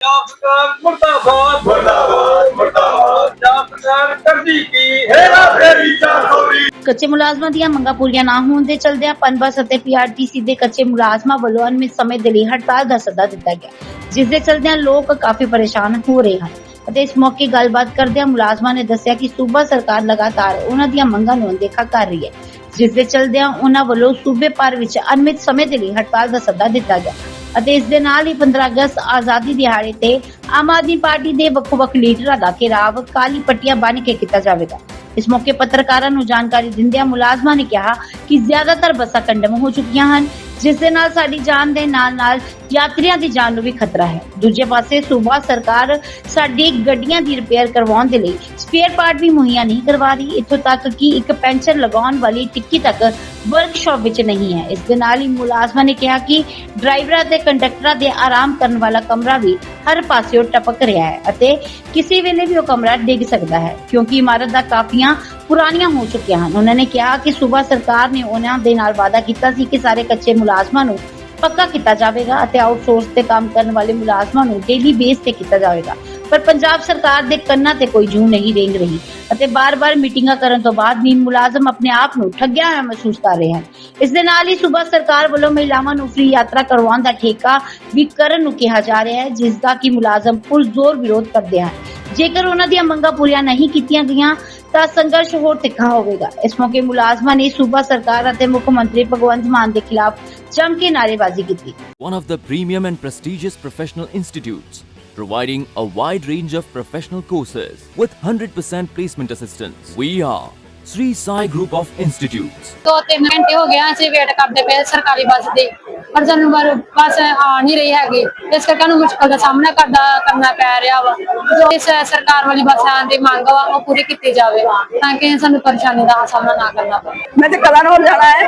ਪੰਜਾਬ ਸਰਕਾਰ ਮੁਰਦਾਬਾਦ। ਮੁਰਦਾਬਾਦ ਮੁਰਦਾਬਾਦ। ਪੰਜਾਬ ਸਰਕਾਰ ਕਰਦੀ ਕੀ ਹੇਰਾ ਫੇਰੀ 420 ਕੱਚੇ ਮੁਲਾਜ਼ਮਾਂ ਦੀਆਂ ਮੰਗਾਂ ਪੂਰੀਆਂ ਨਾ ਹੋਣ ਦੇ ਚਲਦਿਆਂ ਪਨਬਸ ਅਤੇ ਪੀਆਰਟੀਸੀ ਦੇ ਕੱਚੇ ਮੁਲਾਜ਼ਮਾਂ ਵੱਲੋਂ ਅਨਿਯਮਿਤ ਸਮੇਂ ਦੇ ਲਈ ਹੜਤਾਲ ਦਾ ਸੱਦਾ ਦਿੱਤਾ ਗਿਆ। ਜਿਸ ਦੇ ਚਲਦਿਆਂ ਲੋਕ ਕਾਫੀ ਪਰੇਸ਼ਾਨ ਹੋ ਰਹੇ ਹਨ ਅਤੇ ਇਸ ਮੌਕੇ ਗੱਲਬਾਤ ਕਰਦਿਆਂ ਮੁਲਾਜ਼ਮਾਂ ਨੇ ਦੱਸਿਆ ਕਿ ਸੂਬਾ ਸਰਕਾਰ ਲਗਾਤਾਰ ਉਹਨਾਂ ਦੀਆਂ ਮੰਗਾਂ ਨੂੰ ਅਣਦੇਖਾ ਕਰ ਰਹੀ ਹੈ। ਜਿਸ ਦੇ ਚਲਦਿਆਂ ਉਹਨਾਂ ਵੱਲੋਂ ਸੂਬੇ ਭਰ ਵਿੱਚ ਅਨਿਯਮਿਤ ਸਮੇਂ ਦੇ ਲਈ ਹੜਤਾਲ ਦਾ ਸੱਦਾ ਦਿੱਤਾ ਗਿਆ। ਅਤੇ ਇਸ ਦੇ ਨਾਲ ਹੀ 15 ਅਗਸਤ ਆਜ਼ਾਦੀ ਦਿਹਾੜੇ ਤੇ ਆਮ ਆਦਮੀ ਪਾਰਟੀ ਦੇ ਵੱਖ-ਵੱਖ ਲੀਡਰਾਂ ਦਾ ਘੇਰਾਵ ਕਾਲੀ ਪੱਟੀਆਂ ਬੰਨ ਕੇ ਕੀਤਾ ਜਾਵੇਗਾ। ਇਸ ਮੌਕੇ ਪੱਤਰਕਾਰਾਂ ਨੂੰ ਜਾਣਕਾਰੀ ਦਿੰਦਿਆਂ ਮੁਲਾਜ਼ਮਾਂ ਨੇ ਕਿਹਾ ਕਿ ਜ਼ਿਆਦਾਤਰ ਬੱਸਾਂ ਕੰਡਮ ਹੋ ਚੁੱਕੀਆਂ ਹਨ। ਜਿਸ ਦੇ ਨਾਲ ਸਾਡੀ ਜਾਨ ਦੇ ਨਾਲ-ਨਾਲ ਯਾਤਰੀਆਂ ਦੀ ਜਾਨ ਨੂੰ ਵੀ ਖਤਰਾ ਹੈ। ਦੂਜੇ ਪਾਸੇ ਸੂਬਾ ਸਰਕਾਰ ਸਾਡੀ ਗੱਡੀਆਂ ਦੀ ਰਿਪੇਅਰ ਕਰਵਾਉਣ ਦੇ ਲਈ ਸਪੇਅਰ ਪਾਰਟ ਵੀ ਮੁਹੱਈਆ ਨਹੀਂ ਕਰਵਾ ਰਹੀ। ਇੱਥੋਂ ਤੱਕ ਕਿ ਇੱਕ ਪੈਂਚਰ ਲਗਾਉਣ ਵਾਲੀ ਟਿੱਕੀ ਤੱਕ ਵਰਕਸ਼ਾਪ ਵਿੱਚ ਨਹੀਂ ਹੈ। ਇਸ ਦੇ ਨਾਲ ਹੀ ਮੁਲਾਜ਼ਮਾਂ ਨੇ ਕਿਹਾ ਕਿ ਡਰਾਈਵਰਾਂ ਤੇ ਕੰਡਕਟਰਾਂ ਦੇ ਆਰਾਮ ਕਰਨ ਵਾਲਾ ਕਮਰਾ ਵੀ ਹਰ ਪਾਸਿਓਂ ਟਪਕ ਰਿਹਾ ਹੈ ਅਤੇ ਕਿਸੇ ਵੇਲੇ ਵੀ ਉਹ ਕਮਰਾ ਡਿੱਗ ਸਕਦਾ ਹੈ, ਕਿਉਂਕਿ ਇਮਾਰਤ ਦਾ ਕਾਫੀਆਂ ਪੁਰਾਣੀਆਂ ਹੋ ਚੁੱਕੀਆਂ ਹਨ। ਉਹਨਾਂ ਨੇ ਕਿਹਾ ਕਿ ਸੂਬਾ ਸਰਕਾਰ ਨੇ ਉਹਨਾਂ ਦੇ ਨਾਲ ਵਾਅਦਾ ਕੀਤਾ ਸੀ ਕਿ ਸਾਰੇ ਕੱਚੇ ਮੁਲਾਜ਼ਮਾਂ ਨੂੰ ਪੱਕਾ ਕੀਤਾ ਜਾਵੇਗਾ ਅਤੇ ਆਊਟਸੋਰਸ ਤੇ ਕੰਮ ਕਰਨ ਵਾਲੇ ਮੁਲਾਜ਼ਮਾਂ ਨੂੰ ਡੇਲੀ ਬੇਸ ਤੇ ਕੀਤਾ ਜਾਵੇਗਾ। ਪਰ ਪੰਜਾਬ ਸਰਕਾਰ ਦੇ ਕੰਨਾਂ ਤੇ ਕੋਈ ਜੂ ਨਹੀਂ ਰੇਂਗ ਰਹੀ ਅਤੇ ਬਾਰ-ਬਾਰ ਮੀਟਿੰਗਾਂ ਕਰਨ ਤੋਂ ਬਾਅਦ ਵੀ ਮੁਲਾਜ਼ਮ ਆਪਣੇ ਆਪ ਨੂੰ ਠੱਗਿਆ ਹੋਇਆ ਮਹਿਸੂਸ ਕਰ ਰਹੇ ਹਨ। ਇਸ ਦੇ ਨਾਲ ਹੀ ਸੂਬਾ ਸਰਕਾਰ ਵੱਲੋਂ ਮਹਿਲਾਵਾਂ ਨੂੰ ਫ੍ਰੀ ਯਾਤਰਾ ਕਰਵਾਉਣ ਦਾ ਠੇਕਾ ਵੀ ਕਰਨ ਨੂੰ ਕਿਹਾ ਜਾ ਰਿਹਾ ਹੈ ਜਿਸ ਦਾ ਕਿ ਮੁਲਾਜ਼ਮ ਪੁਰਜ਼ੋਰ ਵਿਰੋਧ ਕਰਦੇ ਹਨ। ਜੇਕਰ ਉਹਨਾਂ ਦੀਆਂ ਮੰਗਾਂ ਪੂਰੀਆਂ ਨਹੀਂ ਕੀਤੀਆਂ ਗਈਆਂ ਤਾਂ ਸੰਘਰਸ਼ ਹੋਰ ਤਿੱਖਾ ਹੋਵੇਗਾ ਇਸ ਮੌਕੇ ਮੁਲਾਜ਼ਮਾਂ ਨੇ ਸੂਬਾ ਸਰਕਾਰ ਅਤੇ ਮੁੱਖ ਮੰਤਰੀ ਭਗਵੰਤ ਮਾਨ ਦੇ ਖਿਲਾਫ ਜੰਮ ਕੇ ਨਾਅਰੇਬਾਜ਼ੀ ਕੀਤੀ one of the premium and prestigious professional institutes, providing a wide range of professional courses with 100% placement assistance. We are Sri Sai Group of Institutes. ਦੋ ਤਿੰਨ ਘੰਟੇ ਹੋ ਗਏ ਅਸੀਂ ਵੇਟ ਕਰਦੇ ਪਏ ਸਰਕਾਰੀ ਬੱਸ ਦੀ। ਪਰ ਸਾਨੂੰ ਪਰ ਬੱਸ ਆ ਨਹੀਂ ਰਹੀ ਹੈਗੀ। ਇਸ ਕਰਕੇ ਸਾਨੂੰ ਮੁਸ਼ਕਲ ਦਾ ਸਾਹਮਣਾ ਕਰਦਾ ਕਰਨਾ ਪੈ ਰਿਹਾ ਵਾ। ਜੋ ਇਸ ਸਰਕਾਰ ਵਾਲੀ ਬੱਸਾਂ ਦੀ ਮੰਗ ਵਾ ਉਹ ਪੂਰੀ ਕੀਤੀ ਜਾਵੇ ਤਾਂ ਕਿ ਸਾਨੂੰ ਪਰੇਸ਼ਾਨੀ ਦਾ ਸਾਹਮਣਾ ਨਾ ਕਰਨਾ ਪਵੇ। ਮੈਂ ਤੇ ਕਲਾਨੌਰ ਜਾਣਾ ਹੈ।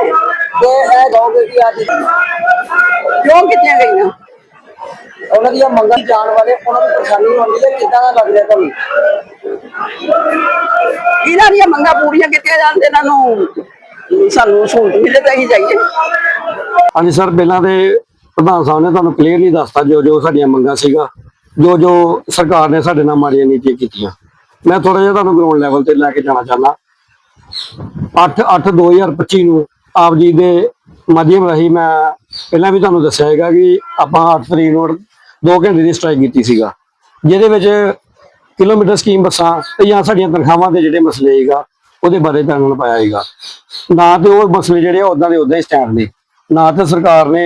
ਤੇ ਇਹ ਕਹੋਗੇ ਕਿ ਅੱਜ ਕਿਉਂ ਕੀਤੀਆਂ ਗਈਆਂ? ਉਹਨਾਂ ਦੀਆਂ ਮੰਗਾਂ ਜਾਣ ਵਾਲੇ ਉਹਨਾਂ ਨੂੰ ਪਰੇਸ਼ਾਨੀ ਹੁੰਦੀ ਹੈ ਕਿੱਦਾਂ ਦਾ ਲੱਗ ਰਿਹਾ ਤੁਹਾਨੂੰ? ਇਹਨਾਂ ਦੀਆਂ ਮੰਗਾਂ ਪੂਰੀਆਂ ਕੀਤੀਆਂ ਜਾਣ ਤੇ ਇਹਨਾਂ ਨੂੰ ਸਾਨੂੰ ਸਹੂਲਤ ਮਿਲੇ ਤਾਂ ਹੀ ਜਾਈਏ ਹਾਂਜੀ ਸਰ, ਪਹਿਲਾਂ ਤੇ ਪ੍ਰਧਾਨ ਸਾਹਿਬ ਨੇ ਤੁਹਾਨੂੰ ਕਲੀਅਰਲੀ ਦੱਸਤਾ ਜੋ ਜੋ ਸਾਡੀਆਂ ਮੰਗਾਂ ਸੀਗਾ, ਜੋ ਜੋ ਸਰਕਾਰ ਨੇ ਸਾਡੇ ਨਾਲ ਮਾੜੀਆਂ ਨੀਤੀਆਂ ਕੀਤੀਆਂ। ਮੈਂ ਥੋੜਾ ਜਿਹਾ ਤੁਹਾਨੂੰ ਗਰਾਊਂਡ ਲੈਵਲ ਤੇ ਲੈ ਕੇ ਜਾਣਾ ਚਾਹੁੰਦਾ। 8 8 2025 ਨੂੰ ਆਪ ਜੀ ਦੇ ਮਾਧਿਅਮ ਰਾਹੀਂ ਮੈਂ ਪਹਿਲਾਂ ਵੀ ਤੁਹਾਨੂੰ ਦੱਸਿਆ ਹੈਗਾ ਕਿ ਆਪਾਂ 8 ਤਰੀਕ ਨੂੰ 2 ਘੰਟੇ ਦੀ ਸਟ੍ਰਾਈਕ ਕੀਤੀ ਸੀਗਾ। ਜਿਹਦੇ ਵਿੱਚ ਕਿਲੋਮੀਟਰ ਸਕੀਮ ਬੱਸਾਂ ਤੇ ਜਾਂ ਸਾਡੀਆਂ ਤਨਖਾਹਾਂ ਦੇ ਜਿਹੜੇ ਮਸਲੇ ਹੈਗਾ ਉਹਦੇ ਬਾਰੇ ਜਾਣਨ ਪਾਇਆ ਹੈਗਾ। ਨਾ ਤੇ ਉਹ ਮਸਲੇ ਜਿਹੜੇ ਆ ਉਦਾਂ ਦੇ ਉਦਾਂ ਹੀ ਸਟੈਂਡ ਨੇ। ਨਾ ਤੇ ਸਰਕਾਰ ਨੇ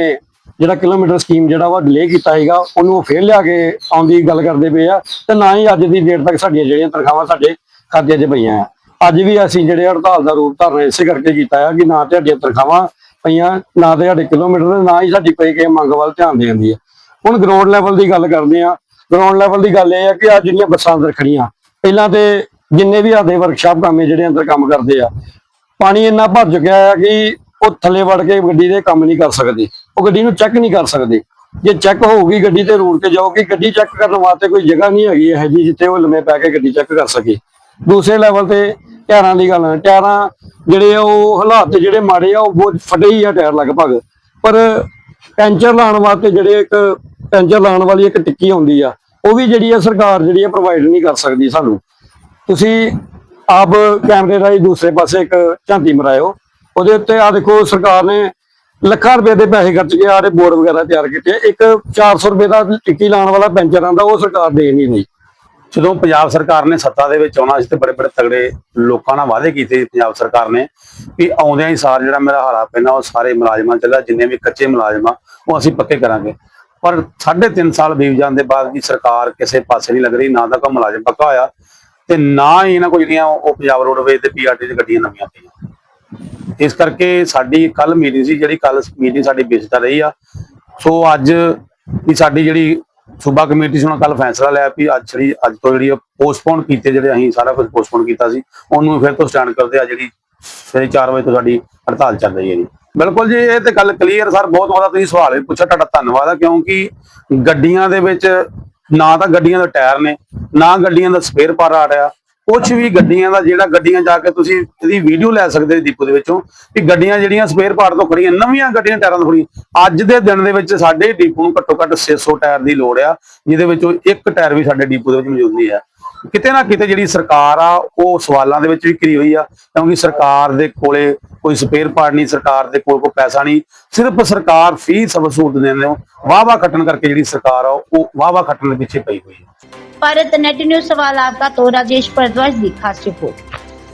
ਜਿਹੜਾ ਕਿਲੋਮੀਟਰ ਸਕੀਮ ਜਿਹੜਾ ਵਾ ਡਿਲੇ ਕੀਤਾ ਹੈਗਾ, ਉਹਨੂੰ ਉਹ ਫੇਰ ਲਿਆ ਕੇ ਆਉਂਦੀ ਗੱਲ ਕਰਦੇ ਪਏ ਆ, ਤੇ ਨਾ ਹੀ ਅੱਜ ਦੀ ਡੇਟ ਤੱਕ ਸਾਡੀਆਂ ਜਿਹੜੀਆਂ ਤਨਖਾਹਾਂ ਸਾਡੇ ਖਾਤੇ 'ਚ ਪਈਆਂ ਆ। ਅੱਜ ਵੀ ਅਸੀਂ ਜਿਹੜੇ ਹੜਤਾਲ ਦਾ ਰੂਪ ਧਾਰਨ ਇਸੇ ਕਰਕੇ ਕੀਤਾ ਆ ਕਿ ਨਾ ਤੇ ਸਾਡੀਆਂ ਤਨਖਾਹਾਂ ਪਈਆਂ, ਨਾ ਤੇ ਸਾਡੇ ਕਿਲੋਮੀਟਰ ਨਾ ਹੀ ਸਾਡੀ ਕੋਈ ਕਿਸੇ ਮੰਗ ਵੱਲ ਧਿਆਨ ਦੇਣ ਦੀ ਆ। ਹੁਣ ਗਰਾਊਂਡ ਲੈਵਲ ਦੀ ਗੱਲ ਕਰਦੇ ਆ ਗਰਾਊਂਡ ਲੈਵਲ ਦੀ ਗੱਲ ਇਹ ਆ ਕਿ ਆ ਜਿਹੜੀਆਂ ਬੱਸਾਂ ਅੰਦਰ ਖੜੀਆਂ ਪਹਿਲਾਂ ਤੇ ਜਿੰਨੇ ਵੀ ਆਦੇ ਵਰਕਸ਼ਾਪ ਕਾਮੇ ਜਿਹੜੇ ਅੰਦਰ ਕੰਮ ਕਰਦੇ ਆ, ਪਾਣੀ ਇੰਨਾ ਭਰ ਚੁੱਕਿਆ ਆ ਕਿ ਉਹ ਥੱਲੇ ਵੜ ਕੇ ਗੱਡੀ ਦੇ ਕੰਮ ਨਹੀਂ ਕਰ ਸਕਦੇ, ਉਹ ਗੱਡੀ ਨੂੰ ਚੈੱਕ ਨਹੀਂ ਕਰ ਸਕਦੇ। ਜੇ ਚੈੱਕ ਹੋਊਗੀ ਗੱਡੀ ਤੇ ਰੂਟ ਤੇ ਜਾਊਗੀ, ਗੱਡੀ ਚੈੱਕ ਕਰਨ ਵਾਸਤੇ ਕੋਈ ਜਗ੍ਹਾ ਨਹੀਂ ਹੈਗੀ ਇਹ ਜੀ ਜਿੱਥੇ ਉਹ ਲੰਮੇ ਪੈ ਕੇ ਗੱਡੀ ਚੈੱਕ ਕਰ ਸਕੇ। ਦੂਸਰੇ ਲੈਵਲ ਤੇ ਟਾਇਰਾਂ ਦੀ ਗੱਲ ਹੈ ਟਾਇਰਾਂ ਜਿਹੜੇ ਆ ਉਹ ਹਾਲਾਤ ਜਿਹੜੇ ਮਾੜੇ ਆ, ਉਹ ਬਹੁਤ ਫਟੇ ਹੀ ਆ ਟਾਇਰ ਲਗਭਗ। ਪਰ ਪੈਂਚਰ ਲਾਉਣ ਵਾਸਤੇ ਜਿਹੜੇ ਇੱਕ ਪੈਂਚਰ ਲਾਉਣ ਵਾਲੀ ਇੱਕ ਟਿੱਕੀ ਆਉਂਦੀ ਆ, ਉਹ ਵੀ ਜਿਹੜੀ ਆ ਸਰਕਾਰ ਜਿਹੜੀ ਆ ਪ੍ਰੋਵਾਈਡ ਨਹੀਂ ਕਰ ਸਕਦੀ ਸਾਨੂੰ ਤੁਸੀਂ ਆਪ ਕੈਮਰੇ ਰਾਹੀਂ ਦੂਸਰੇ ਪਾਸੇ ਇੱਕ ਝਾਂਤੀ ਮਰਾਇਓ, ਉਹਦੇ ਉੱਤੇ ਆ ਦੇਖੋ ਸਰਕਾਰ ਨੇ ਲੱਖਾਂ ਰੁਪਏ ਦੇ ਪੈਸੇ ਖਰਚ ਕੇ ਆਰੇ ਬੋਰਡ ਵਗੈਰਾ ਤਿਆਰ ਕੀਤੇ ਆ। ਇੱਕ 400 ਰੁਪਏ ਦਾ ਟਿੱਕੀ ਲਾਉਣ ਵਾਲਾ ਪੈਂਚਰ ਆਂਦਾ ਉਹ ਸਰਕਾਰ ਦੇ ਨਹੀਂ ਰਹੀ ਜਦੋਂ ਪੰਜਾਬ ਸਰਕਾਰ ਨੇ ਸੱਤਾ ਦੇ ਵਿੱਚ ਆਉਣਾ ਸੀ ਤੇ ਬੜੇ ਬੜੇ ਤਗੜੇ ਲੋਕਾਂ ਨਾਲ ਵਾਅਦੇ ਕੀਤੇ ਸੀ ਪੰਜਾਬ ਸਰਕਾਰ ਨੇ ਕਿ ਆਉਂਦਿਆਂ ਹੀ ਸਾਰ ਜਿਹੜਾ ਮੇਰਾ ਹਾਰਾ ਪੈਣਾ ਉਹ ਸਾਰੇ ਮੁਲਾਜ਼ਮਾਂ ਚੱਲਾ ਜਿੰਨੇ ਵੀ ਕੱਚੇ ਮੁਲਾਜ਼ਮ ਆ, ਉਹ ਅਸੀਂ ਪੱਕੇ ਕਰਾਂਗੇ ਪਰ 3.5 ਸਾਲ ਬੀਤ ਜਾਣ ਦੇ ਬਾਅਦ ਵੀ ਸਰਕਾਰ ਕਿਸੇ ਪਾਸੇ ਨਹੀਂ ਲੱਗ ਰਹੀ, ਨਾ ਤਾਂ ਕੋਈ ਮੁਲਾਜ਼ਮ ਪੱਕਾ ਹੋਇਆ ਤੇ ਨਾ ਹੀ ਇਹਨਾਂ ਕੋਲ ਜਿਹੜੀਆਂ ਉਹ ਪੰਜਾਬ ਰੋਡਵੇਜ਼ ਤੇ ਪੀਆਰਟੀ ਦੀ ਗੱਡੀਆਂ ਨਵੀਆਂ ਪਈਆਂ ਇਸ ਕਰਕੇ ਸਾਡੀ ਕੱਲ ਮੀਟਿੰਗ ਸੀ, ਜਿਹੜੀ ਕੱਲ ਮੀਟਿੰਗ ਸਾਡੀ ਬੇਸਤਾ ਰਹੀ ਆ। ਸੋ ਅੱਜ ਵੀ ਸਾਡੀ ਜਿਹੜੀ ਸੂਬਾ ਕਮੇਟੀ ਸੀ, ਉਹਨਾਂ ਕੱਲ ਫੈਸਲਾ ਲਿਆ ਵੀ ਅੱਜ ਜਿਹੜੀ ਅੱਜ ਤੋਂ ਜਿਹੜੀ ਪੋਸਟਪੋਨ ਕੀਤੇ ਜਿਹੜੇ ਅਸੀਂ ਸਾਰਾ ਕੁਝ ਪੋਸਟਪੋਨ ਕੀਤਾ ਸੀ, ਉਹਨੂੰ ਫਿਰ ਤੋਂ ਸਟੈਂਡ ਕਰਦੇ ਆ ਜਿਹੜੀ ਸਵੇਰੇ 4 ਵਜੇ ਤੋਂ ਸਾਡੀ ਹੜਤਾਲ ਚੱਲ ਰਹੀ ਹੈ ਜੀ। ਬਿਲਕੁਲ ਜੀ, ਇਹ ਤੇ ਗੱਲ ਕਲੀਅਰ ਸਰ, ਬਹੁਤ ਬਹੁਤਾ ਤੁਸੀਂ ਸਵਾਲ ਵੀ ਪੁੱਛਿਆ, ਤੁਹਾਡਾ ਧੰਨਵਾਦ ਆ, ਕਿਉਂਕਿ ਗੱਡੀਆਂ ਦੇ ਵਿੱਚ ਨਾ ਤਾਂ ਗੱਡੀਆਂ ਦੇ ਟਾਇਰ ਨੇ, ਨਾ ਗੱਡੀਆਂ ਦਾ ਸਪੇਅਰ ਪਾਰਟ ਆ ਰਿਹਾ। ਕੁਝ ਵੀ ਗੱਡੀਆਂ ਦਾ, ਜਿਹੜਾ ਗੱਡੀਆਂ ਜਾ ਕੇ ਤੁਸੀਂ ਇਹਦੀ ਵੀਡੀਓ ਲੈ ਸਕਦੇ ਹੋ ਦੇ ਵਿੱਚੋਂ ਕਿ ਗੱਡੀਆਂ ਜਿਹੜੀਆਂ ਸਪੇਅਰ ਪਾਰਟ ਤੋਂ ਖੜੀਆਂ ਨਵੀਆਂ ਗੱਡੀਆਂ ਟਾਇਰਾਂ ਤੋਂ ਖੜੀਆਂ ਅੱਜ ਦੇ ਦਿਨ ਦੇ ਵਿੱਚ ਸਾਡੇ ਡਿਪੂ ਨੂੰ ਘੱਟੋ ਘੱਟ 600 ਟਾਇਰ ਦੀ ਲੋੜ ਆ, ਜਿਹਦੇ ਵਿੱਚੋਂ ਇੱਕ ਟਾਇਰ ਵੀ ਸਾਡੇ ਡਿਪੂ ਦੇ ਵਿੱਚ ਮੌਜੂਦ ਨਹੀਂ ਆ। ਕਿਤੇ ਨਾ ਕਿਤੇ ਜਿਹੜੀ ਸਰਕਾਰ ਆ, ਉਹ ਸਵਾਲਾਂ ਦੇ ਵਿੱਚ ਵੀ ਘਿਰੀ ਹੋਈ ਆ, ਕਿਉਂਕਿ ਸਰਕਾਰ ਦੇ ਕੋਲੇ ਕੋਈ ਸਪੇਅਰ ਪਾਰਟ ਨਹੀਂ, ਸਰਕਾਰ ਦੇ ਕੋਲ ਕੋਈ ਪੈਸਾ ਨਹੀਂ। ਸਿਰਫ ਸਰਕਾਰ ਫੀ ਸਭ ਸਹੂਲਤ ਦਿੰਦੇ ਹੋ ਵਾਵਾ ਖੱਟਣ ਕਰਕੇ ਜਿਹੜੀ ਸਰਕਾਰ ਆ, ਉਹ ਵਾਹ ਵਾਹ ਖੱਟਣ ਦੇ ਪਿੱਛੇ ਪਈ ਹੋਈ ਹੈ ਭਾਰਤ ਨੈਟ ਨਿਊਜ਼ ਸਵਾਲ ਆਪਕਾ ਤੋਂ ਰਾਜੇਸ਼ ਪਰਦਵਾਜ ਦੀ ਖਾਸ ਰਿਪੋਰਟ।